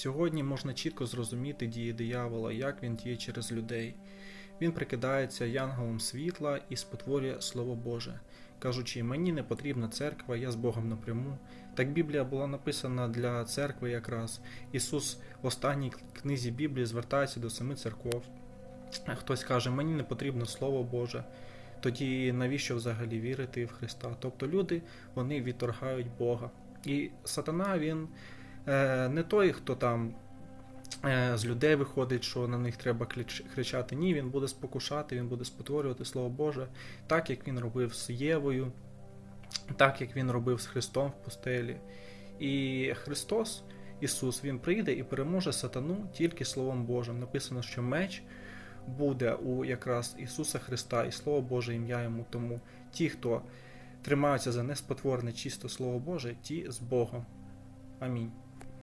Сьогодні можна чітко зрозуміти дії диявола, як він діє через людей. Він прикидається янголом світла і спотворює Слово Боже, кажучи, мені не потрібна церква, я з Богом напряму. Так Біблія була написана для церкви якраз. Ісус в останній книзі Біблії звертається до семи церков. Хтось каже, мені не потрібно Слово Боже. Тоді навіщо взагалі вірити в Христа? Тобто люди вони відторгають Бога. І сатана він не той, хто там е, з людей виходить, що на них треба кричати. Ні, він буде спокушати, він буде спотворювати Слово Боже, так як він робив з Євою, так як він робив з Христом в пустелі. І Христос, Ісус, Він прийде і переможе сатану тільки Словом Божим. Написано, що меч буде у якраз Ісуса Христа і Слово Боже ім'я йому. Тому ті, хто тримаються за неспотворне чисте Слово Боже, ті з Богом. Амінь.